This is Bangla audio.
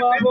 মা